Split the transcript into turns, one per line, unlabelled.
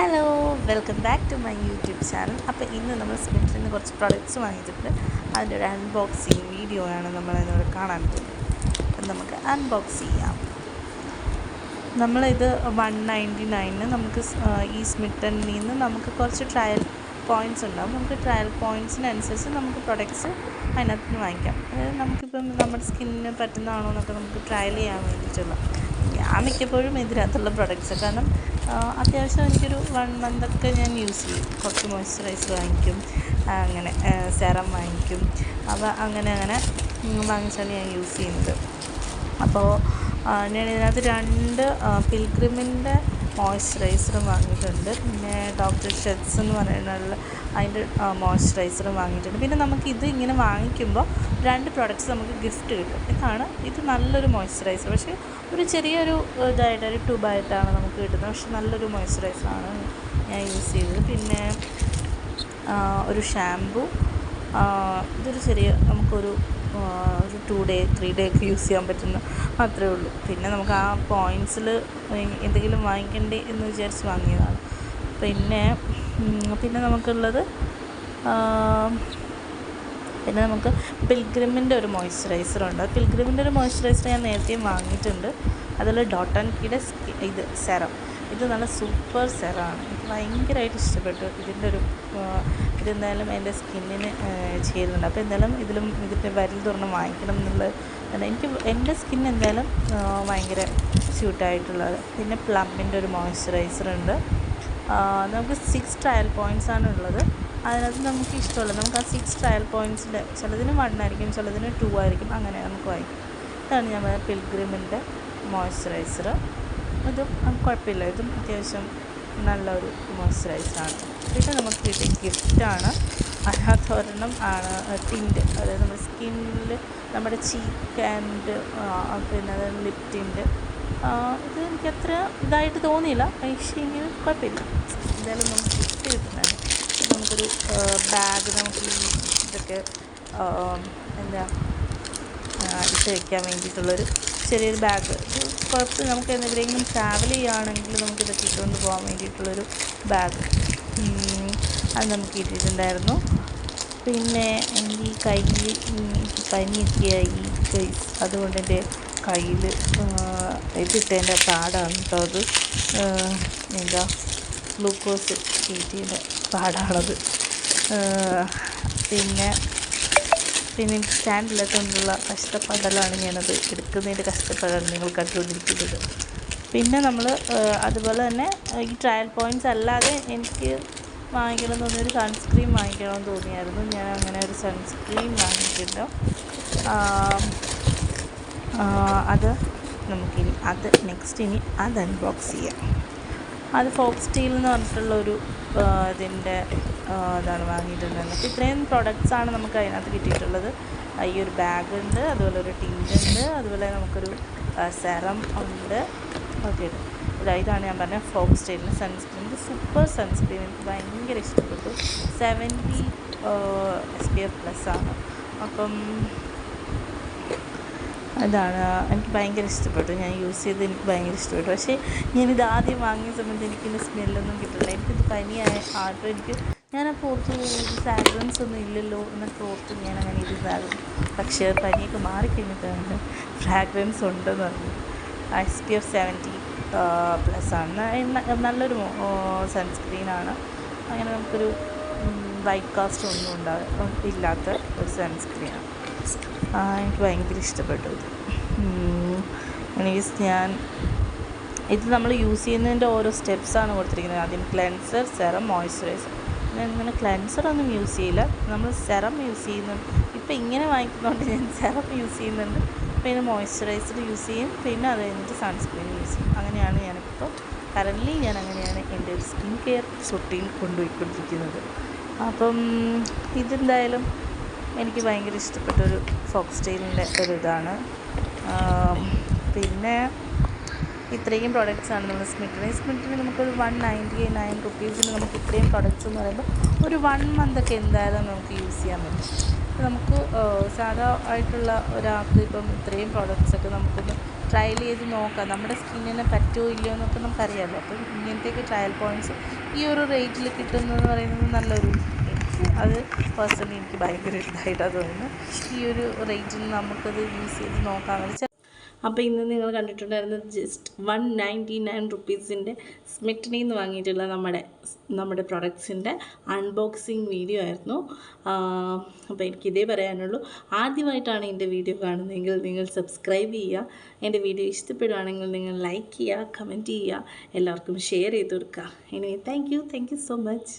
Hello welcome back to my YouTube channel അപ്പോൾ ഇന്ന് നമ്മൾ സ്മിറ്റിൽ നിന്ന് കുറച്ച് പ്രൊഡക്റ്റ്സ് വാങ്ങിച്ചിട്ടുണ്ട്. അതിന്റെ ഒരു അൺബോക്സിങ് വീഡിയോ ആണ് നമ്മൾ ഇന്നിവിടെ കാണാൻ പോകുന്നത് അപ്പം നമുക്ക് അൺബോക്സ് ചെയ്യാം. നമ്മളിത് വൺ നയന്റി നയനിന് നമുക്ക് ഈ സ്മിറ്റനിൽ നിന്ന് നമുക്ക് കുറച്ച് ട്രയൽ പോയിന്റ്സ് ഉണ്ടാവും. നമുക്ക് ട്രയൽ പോയിന്റ്സിനനുസരിച്ച് നമുക്ക് പ്രൊഡക്ട്സ് അതിനകത്ത് നിന്ന് വാങ്ങിക്കാം. അതായത് നമുക്കിപ്പം നമ്മുടെ സ്കിന്നിന് പറ്റുന്നതാണോ എന്നൊക്കെ നമുക്ക് ട്രയൽ ചെയ്യാൻ വേണ്ടിയിട്ടുള്ള. ഞാൻ മിക്കപ്പോഴും ഇതിനകത്തുള്ള പ്രൊഡക്ട്സ് കാരണം അത്യാവശ്യം എനിക്കൊരു വൺ മന്തൊക്കെ ഞാൻ യൂസ് ചെയ്യും. കുറച്ച് മോയ്സ്ചറൈസർ വാങ്ങിക്കും. അങ്ങനെ സെറം വാങ്ങിക്കും. അവ അങ്ങനെ അങ്ങനെ വാങ്ങിച്ചാണ് ഞാൻ യൂസ് ചെയ്യുന്നത്. അപ്പോൾ ഞാൻ ഇതിനകത്ത് രണ്ട് പിൽഗ്രിമിന്റെ മോയ്സ്ചറൈസറും വാങ്ങിയിട്ടുണ്ട്. പിന്നെ ഡോക്ടർ ഷെഡ്സ് എന്ന് പറയുന്നുള്ള അതിന്റെ മോയ്സ്ചറൈസറും വാങ്ങിയിട്ടുണ്ട്. പിന്നെ നമുക്ക് ഇത് ഇങ്ങനെ വാങ്ങിക്കുമ്പോൾ രണ്ട് പ്രോഡക്റ്റ്സ് നമുക്ക് ഗിഫ്റ്റ് കിട്ടും. ഇതാണ് ഇത് നല്ലൊരു മോയ്സ്ചറൈസർ. പക്ഷേ ഒരു ചെറിയൊരു ഇതായിട്ട് ഒരു ട്യൂബായിട്ടാണ് നമുക്ക് കിട്ടുന്നത്. പക്ഷേ നല്ലൊരു മോയ്സ്ചറൈസറാണ് ഞാൻ യൂസ് ചെയ്തത്. പിന്നെ ഒരു ഷാമ്പു ഇതൊരു ചെറിയ നമുക്കൊരു ഒരു ടു ഡേ ത്രീ ഡേ ഒക്കെ യൂസ് ചെയ്യാൻ പറ്റുന്ന അത്രേ ഉള്ളൂ. പിന്നെ നമുക്ക് ആ പോയിന്റ്സിൽ എന്തെങ്കിലും വാങ്ങിക്കണ്ടേ എന്ന് വിചാരിച്ച് വാങ്ങിയതാണ്. പിന്നെ പിന്നെ നമുക്കുള്ളത് പിന്നെ നമുക്ക് പിൽഗ്രിമിന്റെ ഒരു മോയ്സ്ചറൈസർ ഉണ്ട്. പിൽഗ്രിമിന്റെ ഒരു മോയ്സ്ചറൈസർ ഞാൻ നേരത്തെയും വാങ്ങിയിട്ടുണ്ട്. അതിൽ ഡോട്ട് ആൻഡ് കീയുടെ ഇത് സെറം. ഇത് നല്ല സൂപ്പർ സെറാണ്. എനിക്ക് ഭയങ്കരമായിട്ട് ഇഷ്ടപ്പെട്ടു. ഇതിന്റെ ഒരു ഇതെന്തായാലും എന്റെ സ്കിന്നിന് ചേരുന്നുണ്ട്. അപ്പോൾ എന്തായാലും ഇതിലും ഇതിന്റെ വരിൽ തുറന്ന് വാങ്ങിക്കണം എന്നുള്ളത് എനിക്ക് എന്റെ സ്കിൻ എന്തായാലും ഭയങ്കര സ്യൂട്ടായിട്ടുള്ളത്. പിന്നെ പ്ലമ്മിന്റെ ഒരു മോയ്സ്ചറൈസർ ഉണ്ട്. നമുക്ക് സിക്സ് ട്രയൽ പോയിന്റ്സ് ആണ് ഉള്ളത്. അതിനകത്ത് നമുക്ക് ഇഷ്ടമുള്ളത്. നമുക്ക് ആ സിക്സ് ട്രയൽ പോയിന്റ്സിൽ ചിലതിന് വൺ ആയിരിക്കും ചിലതിന് ടു ആയിരിക്കും. അങ്ങനെ നമുക്ക് വായിക്കും ഇതാണ് ഞാൻ പിൽഗ്രിമിന്റെ മോയ്സ്ചറൈസർ. ആ, കുഴപ്പമില്ല. ഇതും അത്യാവശ്യം നല്ലൊരു മോയ്സ്ചറൈസാണ് പിന്നെ നമുക്ക് കിട്ടിയ ഗിഫ്റ്റാണ് അതിനകത്ത് ഒരെണ്ണം ആണ് ടിന്റ് അതായത് നമ്മുടെ സ്കിന്നിൽ നമ്മുടെ ചീക്ക് ആൻഡ് പിന്നെ അതായത് ലിപ് ടിന്റ് ഇത് എനിക്ക് അത്ര ഇതായിട്ട് തോന്നിയില്ല. പക്ഷേ എങ്കിൽ കുഴപ്പമില്ല. എന്തായാലും നമുക്ക് ഗിഫ്റ്റ് കിട്ടുന്നതാണ്. നമുക്കൊരു ബാഗ് നമുക്ക് ഇതൊക്കെ എന്താ ഇട്ട് വയ്ക്കാൻ വേണ്ടിയിട്ടുള്ളൊരു ചെറിയൊരു ബാഗ് കുഴപ്പം നമുക്ക് എവിടെയെങ്കിലും ട്രാവൽ ചെയ്യുകയാണെങ്കിൽ നമുക്ക് ഇതൊക്കെ ഇട്ടുകൊണ്ട് പോകാൻ വേണ്ടിയിട്ടുള്ളൊരു ബാഗ് അത് നമുക്ക് കിട്ടിയിട്ടുണ്ടായിരുന്നു. പിന്നെ എന്റെ ഈ കയ്യിൽ എനിക്ക് പനിയൊക്കെയായി കൈസ് അതുകൊണ്ട് എന്റെ കയ്യിൽ ഇതിട്ടതിന്റെ പാടാണ് കേട്ടോ അത്. എന്താ ഗ്ലൂക്കോസ് കയറ്റിയുടെ പാടാണത്. പിന്നെ പിന്നെ എനിക്ക് കൊണ്ടുള്ള കഷ്ടപ്പാടെല്ലാം ഞാനത് എടുക്കുന്നതിന്റെ കഷ്ടപ്പാടാണ് നിങ്ങൾ കണ്ടുകൊണ്ടിരിക്കുന്നത്. പിന്നെ നമ്മൾ അതുപോലെ തന്നെ ഈ ട്രയൽ പോയിന്റ്സ് അല്ലാതെ എനിക്ക് വാങ്ങിക്കണം എന്ന് തോന്നിയൊരു സൺസ്ക്രീൻ വാങ്ങിക്കണമെന്ന് തോന്നിയായിരുന്നു. ഞാൻ അങ്ങനെ ഒരു സൺസ്ക്രീം വാങ്ങിയിട്ടുണ്ട് അത് നമുക്കിനി അത് നെക്സ്റ്റ് ഇനി അത് അൺബോക്സ് ചെയ്യാം. അത് ഫോക്സ് സ്റ്റീൽ എന്ന് പറഞ്ഞിട്ടുള്ള ഒരു ഇതിന്റെ ഇതാണ് വാങ്ങിയിട്ടുണ്ടായിരുന്നത് അപ്പോൾ ഇത്രയും പ്രൊഡക്ട്സാണ് നമുക്ക് അതിനകത്ത് കിട്ടിയിട്ടുള്ളത്. ഈ ഒരു ബാഗ് ഉണ്ട് അതുപോലെ ഒരു ടിന്റ് ഉണ്ട് അതുപോലെ നമുക്കൊരു സെറം ഉണ്ട്. ഓക്കെ ഇതാ ഇതാണ് ഞാൻ പറഞ്ഞ ഫോക്സ് സ്റ്റൈലിന്റെ സൺസ്ക്രീൻ സൂപ്പർ സൺസ്ക്രീൻ എനിക്ക് ഭയങ്കര ഇഷ്ടപ്പെട്ടു. Seventy SPF P F plus ആണ്. അപ്പം അതാണ്. എനിക്ക് ഭയങ്കര ഇഷ്ടപ്പെട്ടു. ഞാൻ യൂസ് ചെയ്ത് എനിക്ക് ഭയങ്കര ഇഷ്ടപ്പെട്ടു. പക്ഷേ ഞാനിത് ആദ്യം വാങ്ങിയ സമയത്ത് എനിക്കിതിന്റെ സ്മെല്ലൊന്നും കിട്ടില്ല. എനിക്കിത് പനിയായ ആട്ടോ എനിക്ക് ഞാനപ്പോൾ ഓർത്തു സാഗ്രൻസ് ഒന്നും ഇല്ലല്ലോ എന്നൊക്കെ ഓർത്ത് ഞാൻ അങ്ങനെ ഇരുന്നായിരുന്നു പക്ഷേ പനിയൊക്കെ മാറിക്കഴിഞ്ഞിട്ടാണ് ഫ്രാഗ്രൻസ് ഉണ്ടെന്ന് പറഞ്ഞു S P F seventy plus ആണ്. നല്ലൊരു സൺസ്ക്രീനാണ്. അങ്ങനെ നമുക്കൊരു വൈറ്റ് കാസ്റ്റ് ഒന്നും ഉണ്ടാകും ഇല്ലാത്ത ഒരു സൺസ്ക്രീനാണ്. എനിക്ക് ഭയങ്കര ഇഷ്ടപ്പെട്ടു. ഇത് മീൻസ് ഞാൻ ഇത് നമ്മൾ യൂസ് ചെയ്യുന്നതിന്റെ ഓരോ സ്റ്റെപ്സാണ് കൊടുത്തിരിക്കുന്നത്. ആദ്യം ക്ലെൻസർ സെറം മോയ്സ്ചറൈസർ. ഞാൻ ക്ലെൻസർ ഒന്നും യൂസ് ചെയ്യില്ല. നമ്മൾ സെറം യൂസ് ചെയ്യുന്നുണ്ട്. ഇപ്പം ഇങ്ങനെ വാങ്ങിക്കുന്നതുകൊണ്ട് ഞാൻ സെറം യൂസ് ചെയ്യുന്നുണ്ട്. പിന്നെ മോയ്സ്ചറൈസർ യൂസ് ചെയ്യും. പിന്നെ അത് കഴിഞ്ഞിട്ട് സൺസ്ക്രീൻ യൂസ് ചെയ്യും. അങ്ങനെയാണ് ഞാനിപ്പോൾ കറന്റ്ലി ഞാൻ അങ്ങനെയാണ് എന്റെ സ്കിൻ കെയർ റൊട്ടീൻ കൊണ്ടുപോയിക്കൊണ്ടിരിക്കുന്നത്. അപ്പം ഇതെന്തായാലും എനിക്ക് ഭയങ്കര ഇഷ്ടപ്പെട്ടൊരു ഫോക്സ് സ്റ്റൈലിന്റെ ഒരു ഇതാണ് പിന്നെ ഇത്രയും പ്രോഡക്റ്റ്സാണ് നമ്മൾ സ്മിറ്റിന് സ്മിറ്റിന് നമുക്കൊരു വൺ നയന്റി നയൻ റുപ്പീസിന് നമുക്ക് ഇത്രയും പ്രോഡക്റ്റ്സ് എന്ന് പറയുമ്പോൾ ഒരു വൺ മന്ത് ഒക്കെ എന്തായാലും നമുക്ക് യൂസ് ചെയ്യാൻ പറ്റും. നമുക്ക് സാധാ ആയിട്ടുള്ള ഒരാൾക്ക് ഇപ്പം ഇത്രയും പ്രോഡക്റ്റ്സൊക്കെ നമുക്കൊന്ന് ട്രയൽ ചെയ്ത് നോക്കാം. നമ്മുടെ സ്കിന്നിനെ പറ്റുമോ ഇല്ലയോ എന്നൊക്കെ നമുക്കറിയാമല്ലോ. അപ്പം ഇങ്ങനത്തെയൊക്കെ ട്രയൽ പോയിന്റ്സ് ഈ ഒരു റേറ്റിൽ കിട്ടുന്നതെന്ന് പറയുന്നത് നല്ലൊരു എനിക്ക് അത് പേഴ്സണലി എനിക്ക് ഭയങ്കര ഇതായിട്ടാണ് തോന്നുന്നത് ഈ ഒരു റേറ്റിൽ നമുക്കത് യൂസ് ചെയ്ത് നോക്കാമെന്ന് വെച്ചാൽ അപ്പോൾ ഇന്ന് നിങ്ങൾ കണ്ടിട്ടുണ്ടായിരുന്നത് ജസ്റ്റ് വൺ നയന്റി നയൻ റുപ്പീസിന്റെ സ്മിറ്റനിൽ നിന്ന് വാങ്ങിയിട്ടുള്ള നമ്മുടെ നമ്മുടെ പ്രൊഡക്ട്സിന്റെ അൺബോക്സിങ് വീഡിയോ ആയിരുന്നു. അപ്പോൾ എനിക്കിതേ പറയാനുള്ളൂ. ആദ്യമായിട്ടാണ് എന്റെ വീഡിയോ കാണുന്നതെങ്കിൽ നിങ്ങൾ സബ്സ്ക്രൈബ് ചെയ്യുക. എന്റെ വീഡിയോ ഇഷ്ടപ്പെടുകയാണെങ്കിൽ നിങ്ങൾ ലൈക്ക് ചെയ്യുക കമന്റ് ചെയ്യുക എല്ലാവർക്കും ഷെയർ ചെയ്ത് കൊടുക്കുക. ഇനി thank you thank you so much